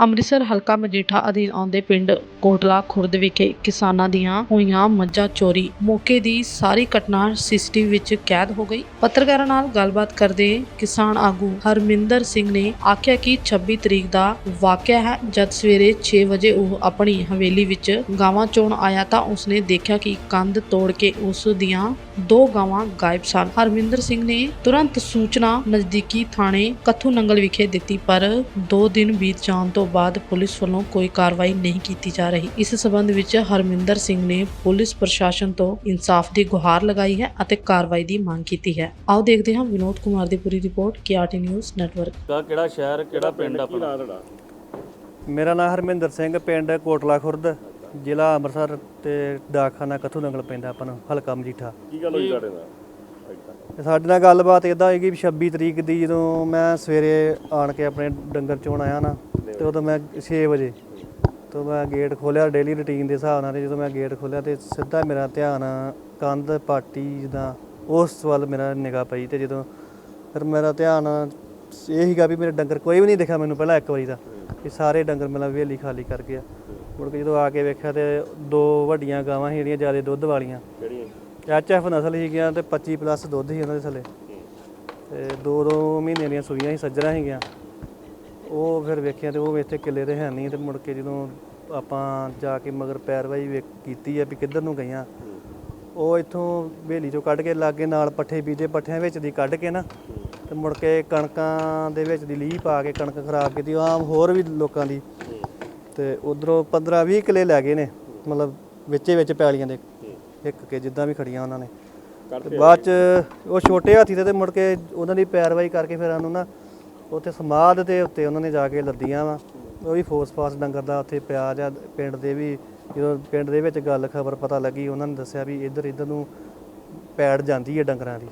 ਅੰਮ੍ਰਿਤਸਰ ਹਲਕਾ ਮਜੀਠਾ ਅਧੀਨ ਆਉਂਦੇ ਪਿੰਡ ਕੋਟਲਾ ਖੁਰਦ ਵਿਖੇ ਕਿਸਾਨਾਂ ਦੀਆਂ ਹੋਈਆਂ ਮੱਝਾਂ ਚੋਰੀ। ਮੌਕੇ ਦੀ ਸਾਰੀ ਘਟਨਾ ਸੀਸੀਟੀਵੀ ਵਿੱਚ ਕੈਦ ਹੋ ਗਈ। ਪੱਤਰਕਾਰਾਂ ਨਾਲ ਗੱਲਬਾਤ ਕਰਦੇ ਕਿਸਾਨ ਆਗੂ ਹਰਮਿੰਦਰ ਸਿੰਘ ਨੇ ਆਖਿਆ ਕਿ 26 ਤਰੀਕ ਦਾ ਵਾਕਿਆ ਹੈ। ਜਦ ਸਵੇਰੇ 6 ਵਜੇ ਉਹ ਆਪਣੀ ਹਵੇਲੀ ਵਿੱਚ ਗਾਵਾਂ ਚੋਣ ਆਇਆ ਤਾਂ ਉਸਨੇ ਦੇਖਿਆ ਕਿ ਕੰਧ ਤੋੜ ਕੇ ਉਸ ਦੀਆਂ ਦੋ ਗਾਵਾਂ ਗਾਇਬ ਸਨ। ਹਰਮਿੰਦਰ ਸਿੰਘ ਨੇ ਤੁਰੰਤ ਸੂਚਨਾ ਨਜ਼ਦੀਕੀ ਥਾਣੇ ਕੱਥੂ ਨੰਗਲ ਵਿਖੇ ਦਿੱਤੀ, ਪਰ 2 ਦਿਨ ਬੀਤ ਜਾਣ ਤੋਂ ਬਾਅਦ ਪੁਲਿਸ ਵੱਲੋਂ ਕੋਈ ਕਾਰਵਾਈ ਨਹੀਂ ਕੀਤੀ ਜਾ ਰਹੀ। ਇਸ ਸਬੰਧ ਵਿੱਚ ਹਰਮਿੰਦਰ ਸਿੰਘ ਨੇ ਪੁਲਿਸ ਪ੍ਰਸ਼ਾਸਨ ਤੋਂ ਇਨਸਾਫ ਦੀ ਗੁਹਾਰ ਲਗਾਈ ਹੈ ਅਤੇ ਕਾਰਵਾਈ ਦੀ ਮੰਗ ਕੀਤੀ ਹੈ। ਆਓ ਦੇਖਦੇ ਹਾਂ ਵਿਨੋਦ ਕੁਮਾਰ ਦੀ ਪੂਰੀ ਰਿਪੋਰਟ ਕੇਆਰਟੀ ਨਿਊਜ਼ ਨੈਟਵਰਕ। ਕਾ ਕਿਹੜਾ ਸ਼ਹਿਰ ਕਿਹੜਾ ਪਿੰਡ ਆਪਣਾ? ਮੇਰਾ ਨਾਮ ਹਰਮਿੰਦਰ ਸਿੰਘ ਪਿੰਡ ਕੋਟਲਾ ਖੁਰਦ ਜ਼ਿਲ੍ਹਾ ਅੰਮ੍ਰਿਤਸਰ ਤੇ ਡਾਕਖਾਨਾ ਕਥੂ ਨੰਗਲ ਪੈਂਦਾ ਆਪਾਂ ਨੂੰ ਹਲਕਾ ਮਜੀਠਾ। ਕੀ ਗੱਲ ਹੋਈ ਤੁਹਾਡੇ ਨਾਲ? ਸਾਡੇ ਨਾਲ ਗੱਲਬਾਤ ਇਦਾਂ ਹੋਈ ਕਿ 26 ਤਰੀਕ ਦੀ ਜਦੋਂ ਮੈਂ ਸਵੇਰੇ ਆਣ ਕੇ ਆਪਣੇ ਡੰਗਰ ਚੋਣ ਆਇਆ ਨਾ, ਤੇ ਉਦੋਂ ਮੈਂ 6 ਵਜੇ ਤੋਂ ਮੈਂ ਗੇਟ ਖੋਲਿਆ ਡੇਲੀ ਰੁਟੀਨ ਦੇ ਹਿਸਾਬ ਨਾਲ ਜਦੋਂ ਮੈਂ ਗੇਟ ਖੋਲਿਆ ਤੇ ਸਿੱਧਾ ਮੇਰਾ ਧਿਆਨ ਕੰਧ, ਪਾਟੀ ਜਿੱਦਾਂ ਉਸ ਵੱਲ ਮੇਰਾ ਨਿਗਾਹ ਪਈ ਤੇ ਜਦੋਂ ਫਿਰ ਮੇਰਾ ਧਿਆਨ ਇਹ ਸੀਗਾ ਵੀ ਮੇਰੇ ਡੰਗਰ ਕੋਈ ਵੀ ਨਹੀਂ ਦਿਖਿਆ ਮੈਨੂੰ ਪਹਿਲਾਂ ਇੱਕ ਵਾਰੀ ਦਾ ਕਿ ਸਾਰੇ ਡੰਗਰ ਮੇਰਾ ਵੇਲੀ ਖਾਲੀ ਕਰ ਗਿਆ ਮੁੜ ਕੇ ਜਦੋਂ ਆ ਕੇ ਵੇਖਿਆ ਤੇ ਦੋ ਵੱਡੀਆਂ ਗਾਵਾਂ ਸੀ ਜਿਹੜੀਆਂ ਜ਼ਿਆਦਾ ਦੁੱਧ ਵਾਲੀਆਂ। ਕਿਹੜੀਆਂ ਐਚਐਫ ਨਸਲ ਸੀਗੀਆਂ ਤੇ 25 ਪਲੱਸ ਦੁੱਧ ਸੀ ਉਹਨਾਂ ਦੇ ਥੱਲੇ। ਤੇ ਦੋ ਦੋ ਮਹੀਨੇ ਦੀਆਂ ਸੂਈਆਂ ਸੀ, ਸੱਜਰਾਂ ਸੀਗੀਆਂ। ਉਹ ਫਿਰ ਵੇਖਿਆ ਤੇ ਉਹ ਇੱਥੇ ਕਿੱਲੇ ਤੇ ਹੈ ਨਹੀਂ ਤੇ ਮੁੜ ਕੇ ਜਦੋਂ ਆਪਾਂ ਜਾ ਕੇ ਮਗਰ ਪੈਰਵਾਈ ਵੇਖ ਕੀਤੀ ਆ ਵੀ ਕਿੱਧਰ ਨੂੰ ਗਈਆਂ, ਉਹ ਇੱਥੋਂ ਬੇਲੀ ਚੋਂ ਕੱਢ ਕੇ ਲਾਗੇ ਨਾਲ ਪੱਠੇ ਬੀਜੇ, ਪੱਠਿਆਂ ਵਿੱਚ ਦੀ ਕੱਢ ਕੇ ਨਾ, ਤੇ ਮੁੜ ਕੇ ਕਣਕਾਂ ਦੇ ਵਿੱਚ ਦੀ ਲੀਹ ਪਾ ਕੇ ਕਣਕ ਖਰਾਬ ਕੀਤੀ ਆਮ ਹੋਰ ਵੀ ਲੋਕਾਂ ਦੀ। ਤੇ ਉਧਰੋਂ 15 20 ਕਿੱਲੇ ਲੈ ਗਏ ਨੇ, ਮਤਲਬ ਵਿੱਚੇ ਵਿੱਚ ਪੈਲੀਆਂ ਦੇ। ਇੱਕ ਕੇ ਜਿੱਦਾਂ ਵੀ ਖੜੀਆਂ ਉਹਨਾਂ ਨੇ। ਤੇ ਬਾਅਦ ਚ ਉਹ ਛੋਟੇ ਹਾਥੀ ਤੇ ਮੁੜ ਕੇ ਉਹਨਾਂ ਦੀ ਪੈਰਵਾਈ ਕਰਕੇ ਫਿਰ ਸਾਨੂੰ ਨਾ ਉੱਥੇ ਸਮਾਧ ਦੇ ਉੱਤੇ ਉਹਨਾਂ ਨੇ ਜਾ ਕੇ ਲੱਦੀਆਂ ਵਾ। ਉਹ ਵੀ ਫੋਸਫਾਸ ਡੰਗਰ ਦਾ ਉੱਥੇ ਪਿਆ ਜਾਂ ਪਿੰਡ ਦੇ ਵੀ ਜਦੋਂ ਪਿੰਡ ਦੇ ਵਿੱਚ ਗੱਲ ਖਬਰ ਪਤਾ ਲੱਗੀ ਉਹਨਾਂ ਨੇ ਦੱਸਿਆ ਵੀ ਇੱਧਰ ਇੱਧਰ ਨੂੰ ਪੈੜ ਜਾਂਦੀ ਹੈ ਡੰਗਰਾਂ ਦੀ।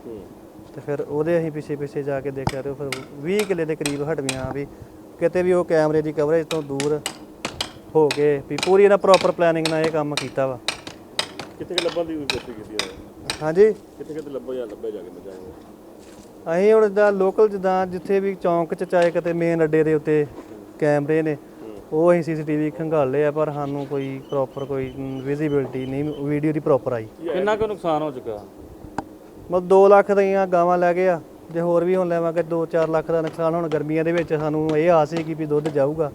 ਤੇ ਫਿਰ ਉਹਦੇ ਅਸੀਂ ਪਿੱਛੇ ਪਿੱਛੇ ਜਾ ਕੇ ਦੇਖਿਆ ਤੇ ਫਿਰ 20 ਕਿੱਲੇ ਦੇ ਕਰੀਬ ਹਟਵੀਆਂ ਵੀ। ਕਿਤੇ ਵੀ ਉਹ ਕੈਮਰੇ ਦੀ ਕਵਰੇਜ ਤੋਂ ਦੂਰ ਹੋ ਕੇ ਵੀ ਪੂਰੀ ਇਹਨਾਂ ਪ੍ਰੋਪਰ ਪਲੈਨਿੰਗ ਨਾਲ ਇਹ ਕੰਮ ਕੀਤਾ ਵਾ। ਕਿੱਥੇ ਕਿ ਲੱਭਣ ਦੀ ਕੋਸ਼ਿਸ਼ ਕੀਤੀ ਉਹਨੇ ਹਾਂਜੀ। ਕਿੱਥੇ ਕਿੱਥੇ ਲੱਭੋ ਜਾਂ ਲੱਭੇ ਜਾ ਕੇ ਮਜਾਂ ਅਸੀਂ ਹੁਣ ਜਿੱਦਾਂ ਲੋਕਲ ਜਿੱਦਾਂ ਜਿੱਥੇ ਵੀ ਚੌਂਕ ਚ ਚਾਹੇ ਕਿਤੇ ਮੇਨ ਅੱਡੇ ਦੇ ਉੱਤੇ ਕੈਮਰੇ ਨੇ ਉਹ ਅਸੀਂ ਸੀਸੀਟੀਵੀ ਖੰਗਾਲੇ ਆ ਪਰ ਸਾਨੂੰ ਕੋਈ ਪ੍ਰੋਪਰ ਕੋਈ ਵਿਜ਼ਿਬਿਲਟੀ ਨਹੀਂ ਵੀਡੀਓ ਦੀ ਪ੍ਰੋਪਰ ਆਈ। ਕਿੰਨਾ ਕੁ ਨੁਕਸਾਨ ਹੋ ਚੁੱਕਾ? ਮਤਲਬ 2 ਲੱਖ ਦੀਆਂ ਗਾਵਾਂ ਲੈ ਗਏ ਆ ਜੇ ਹੋਰ ਵੀ ਹੁਣ ਲੈਵਾਂਗੇ 2-4 ਲੱਖ ਦਾ ਨੁਕਸਾਨ ਹੁਣ ਗਰਮੀਆਂ ਦੇ ਵਿੱਚ ਸਾਨੂੰ ਇਹ ਆਸ ਸੀ ਕਿ ਵੀ ਦੁੱਧ ਜਾਊਗਾ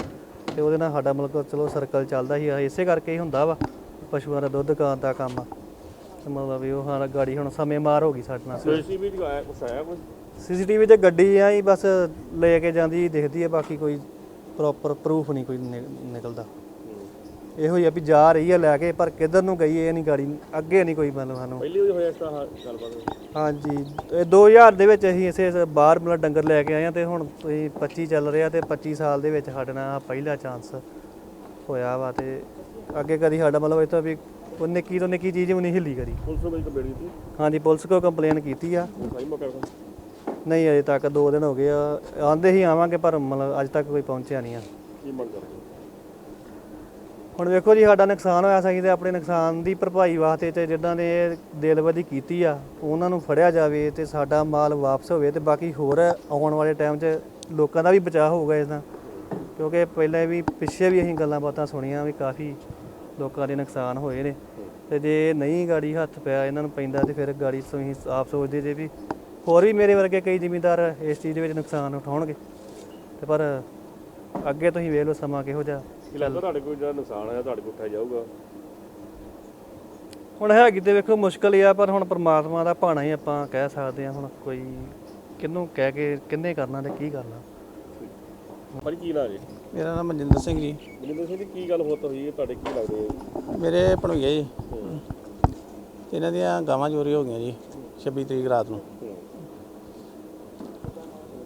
ਤੇ ਉਹਦੇ ਨਾਲ ਸਾਡਾ ਮਤਲਬ ਚਲੋ ਸਰਕਲ ਚੱਲਦਾ ਸੀ ਇਸੇ ਕਰਕੇ ਹੀ ਹੁੰਦਾ ਵਾ। ਪਸ਼ੂਆਂ ਦਾ ਦੁੱਧ ਕਾਂ ਦਾ ਕੰਮ ਆ। ਤੇ ਮਤਲਬ ਵੀ ਉਹ ਹਾਂ ਗਾੜੀ ਹੁਣ ਸਮੇਂ ਮਾਰ ਹੋ ਗਈ ਸਾਡੇ ਨਾਲ। ਸੀਸੀਟੀਵੀ ਦੀ ਆਇਆ ਕੁਛ ਆਇਆ ਕੁਛ ਸੀਸੀਟੀਵੀ ਤੇ ਗੱਡੀ ਆ ਹੀ ਬਸ ਲੈ ਕੇ ਜਾਂਦੀ ਦਿਖਦੀ ਹੈ ਬਾਕੀ ਕੋਈ ਪ੍ਰੋਪਰ ਪ੍ਰੂਫ ਨਹੀਂ ਕੋਈ ਨਿਕਲਦਾ। ਇਹੋ ਹੀ ਆ ਵੀ ਜਾ ਰਹੀ ਹੈ ਲੈ ਕੇ ਪਰ ਕਿੱਧਰ ਨੂੰ ਗਈ ਇਹ ਨਹੀਂ ਗਾੜੀ ਅੱਗੇ ਨਹੀਂ ਕੋਈ ਮਤਲਬ ਸਾਨੂੰ। ਪਹਿਲੀ ਵਾਰ ਹੋਇਆ ਇਸ ਤਰ੍ਹਾਂ ਗੱਲਬਾਤ ਹਾਂਜੀ ਇਹ 2000 ਦੇ ਵਿੱਚ ਅਸੀਂ ਇਸੇ ਬਾਹਰ ਮਤਲਬ ਡੰਗਰ ਲੈ ਕੇ ਆਏ ਆ ਤੇ ਹੁਣ ਤੁਸੀਂ 25 ਚੱਲ ਰਿਹਾ ਤੇ 25 ਸਾਲ ਦੇ ਵਿੱਚ ਸਾਡੇ ਨਾਲ ਆਹ ਪਹਿਲਾ ਚਾਂਸ ਹੋਇਆ ਵਾ ਤੇ ਅੱਗੇ ਕਦੀ ਸਾਡਾ ਮਤਲਬ ਇਹ ਤਾਂ ਵੀ ਉਹ ਨਿੱਕੀ ਤੋਂ ਨਿੱਕੀ ਚੀਜ਼ ਵੀ ਨਹੀਂ ਹਿੱਲੀ ਕਰੀ ਪੁਲਿਸ ਨੂੰ ਮੇਰੀ ਕੰਪਲੇਂਟ ਕੀਤੀ? ਹਾਂਜੀ ਪੁਲਿਸ ਕੋ ਕੰਪਲੇਨ ਕੀਤੀ ਆ। ਮੌਕਾ ਨਹੀਂ ਅਜੇ ਤੱਕ 2 ਦਿਨ ਹੋ ਗਏ ਆ। ਆਂਦੇ ਹੀ ਆਵਾਂਗੇ ਪਰ ਮਤਲਬ ਅੱਜ ਤੱਕ ਕੋਈ ਪਹੁੰਚਿਆ ਨਹੀਂ ਆ। ਕੀ ਮੰਗ ਕਰਦੇ ਹੁਣ ਵੇਖੋ ਜੀ ਸਾਡਾ ਨੁਕਸਾਨ ਹੋਇਆ ਸੀ ਤੇ ਆਪਣੇ ਨੁਕਸਾਨ ਦੀ ਭਰਪਾਈ ਵਾਸਤੇ ਤੇ ਜਿੱਦਾਂ ਦੇ ਇਹ ਦਿਲਵਦੀ ਕੀਤੀ ਆ ਉਹਨਾਂ ਨੂੰ ਫੜਿਆ ਜਾਵੇ ਤੇ ਸਾਡਾ ਮਾਲ ਵਾਪਸ ਹੋਵੇ ਤੇ ਬਾਕੀ ਹੋਰ ਆਉਣ ਵਾਲੇ ਟਾਈਮ 'ਚ ਲੋਕਾਂ ਦਾ ਵੀ ਬਚਾਅ ਹੋਊਗਾ ਇਸ ਦਾ ਕਿਉਂਕਿ ਪਹਿਲਾਂ ਵੀ ਪਿੱਛੇ ਵੀ ਅਸੀਂ ਗੱਲਾਂ ਬਾਤਾਂ ਸੁਣੀਆਂ ਵੀ ਕਾਫੀ ਲੋਕਾਂ ਦੇ ਨੁਕਸਾਨ ਹੋਏ ਨੇ। ਤੇ ਜੇ ਨਹੀਂ ਗਾੜੀ ਹੱਥ ਪਿਆ ਇਹਨਾਂ ਨੂੰ ਪੈਂਦਾ ਤੇ ਫਿਰ ਗਾੜੀ ਤੁਸੀਂ ਆਪ ਸੋਚਦੇ ਜੇ ਵੀ ਹੋਰ ਵੀ ਮੇਰੇ ਵਰਗੇ ਕਈ ਜ਼ਿਮੀਂਦਾਰ ਇਸ ਚੀਜ਼ ਦੇ ਵਿੱਚ ਨੁਕਸਾਨ ਉਠਾਉਣਗੇ। ਤੇ ਪਰ ਅੱਗੇ ਤੁਸੀਂ ਵੇਖ ਲਓ ਸਮਾਂ ਕਿਹੋ ਜਿਹਾ ਲੱਗਦਾ ਤੁਹਾਡੇ ਕੋਲ ਜਿਹੜਾ ਨੁਕਸਾਨ ਆਇਆ ਤੁਹਾਡੇ ਕੋਲ ਉਠਾਇਆ ਜਾਊਗਾ? ਹੁਣ ਹੈਗੀ ਤੇ ਵੇਖੋ ਮੁਸ਼ਕਲ ਆ ਪਰ ਹੁਣ ਪ੍ਰਮਾਤਮਾ ਦਾ ਭਾਣਾ ਹੀ ਆਪਾਂ ਕਹਿ ਸਕਦੇ ਆ ਹੁਣ ਕੋਈ ਕਿਹਨੂੰ ਕਹਿ ਕੇ ਕਿੰਨੇ ਕਰਨਾ ਤੇ ਕੀ ਕਰਨਾ। ਪਰ ਕੀ ਨਾਂ ਜੀ? ਮੇਰਾ ਨਾਮ ਮਨਜਿੰਦਰ ਸਿੰਘ ਜੀ। ਮਨਿੰਦਰ ਸਿੰਘ ਜੀ ਕੀ ਗੱਲ ਹੋਤ ਹੋਈ? ਹੈ ਤੁਹਾਡੇ ਕੀ ਲੱਗਦੇ ਆ? ਮੇਰੇ ਭਣੋਈਆ ਜੀ। ਤੇ ਇਹਨਾਂ ਦੀਆਂ ਗਾਵਾਂ ਚੋਰੀ ਹੋ ਗਈਆਂ ਜੀ 26 ਤਰੀਕ ਰਾਤ ਨੂੰ।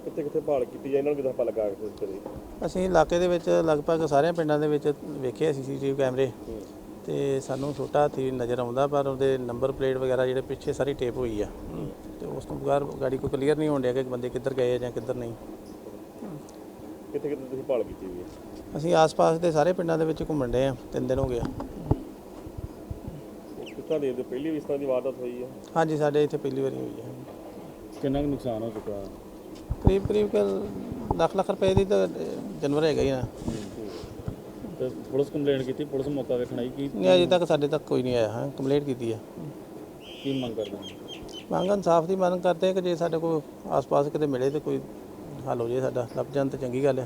ਕਿੱਥੇ ਕਿੱਥੇ ਭਾਲ ਕੀਤੀ ਜਾਂ ਇਹਨਾਂ ਨੂੰ ਕਿਦਾਂ ਪਤਾ ਲੱਗਾ ਕੁਝ ਕਰੇ ਅਸੀਂ ਇਲਾਕੇ ਦੇ ਵਿੱਚ ਲਗਭਗ ਸਾਰਿਆਂ ਪਿੰਡਾਂ ਦੇ ਵਿੱਚ ਵੇਖੇ ਸੀਸੀਟੀਵੀ ਕੈਮਰੇ। ਤੇ ਸਾਨੂੰ ਛੋਟਾ ਹਾਥੀ ਨਜ਼ਰ ਆਉਂਦਾ ਪਰ ਉਹਦੇ ਨੰਬਰ ਪਲੇਟ ਵਗੈਰਾ ਜਿਹੜੇ ਪਿੱਛੇ ਸਾਰੀ ਟੇਪ ਹੋਈ ਆ। ਤੇ ਉਸ ਤੋਂ ਬਗੈਰ ਗਾੜੀ ਕੋਈ ਕਲੀਅਰ ਨਹੀਂ ਹੋਣ ਡਿਆ ਕਿ ਬੰਦੇ ਕਿੱਧਰ ਗਏ ਜਾਂ ਕਿੱਧਰ ਨਹੀਂ। ਕਿੱਥੇ ਕਿੱਥੇ ਤੁਸੀਂ ਭਾਲ ਕੀਤੀ ਹੋਈ ਹੈ? ਅਸੀਂ ਆਸ-ਪਾਸ ਦੇ ਸਾਰੇ ਪਿੰਡਾਂ ਦੇ ਵਿੱਚ ਘੁੰਮਣ ਡਏ ਆ ਤਿੰਨ ਦਿਨ ਹੋ ਗਏ ਆ। ਕਿੱਥਾਂ ਦੇ ਪਹਿਲੀ ਵੀ ਇਸ ਤਰ੍ਹਾਂ ਦੀ ਵਾਰਦਾਤ ਹੋਈ ਹੈ? ਹਾਂਜੀ ਸਾਡੇ ਇੱਥੇ ਪਹਿਲੀ ਵਾਰੀ ਹੋਈ ਹੈ। ਕਿੰਨਾ ਕੁ ਨੁਕਸਾਨ ਹੋ ਚੁੱਕਾ? ਕਰੀਬ ਕਰੀਬ ਕਰ- ਲੱਖ ਲੱਖ ਰੁਪਏ ਦੀ ਤਾਂ ਅਹ, ਜਾਨਵਰ ਹੈਗਾ ਹੀ ਨਾ ਤੇ ਪੁਲਿਸ ਕੰਪਲੇਂਟ ਕੀਤੀ ਪੁਲਿਸ ਮੌਕਾ ਵੇਖਣ ਆਈ ਕੀ ਨਹੀਂ ਅਜੇ ਤੱਕ ਸਾਡੇ ਤੱਕ ਕੋਈ ਨਹੀਂ ਆਇਆ ਹਾਂ ਕੰਪਲੇਂਟ ਕੀਤੀ ਆ। ਕੀ ਮੰਗ ਕਰਦੇ ਹੋ? ਮੰਗ ਇਨਸਾਫ ਦੀ ਮੰਗ ਕਰਦੇ ਆ ਕਿ ਜੇ ਸਾਡੇ ਕੋਲ ਆਸ-ਪਾਸ ਕਿਤੇ ਮਿਲੇ ਤੇ ਕੋਈ ਹੱਲ ਹੋ ਜੇ ਸਾਡਾ ਲੱਭ ਜਾਣ ਤਾਂ ਚੰਗੀ ਗੱਲ ਆ।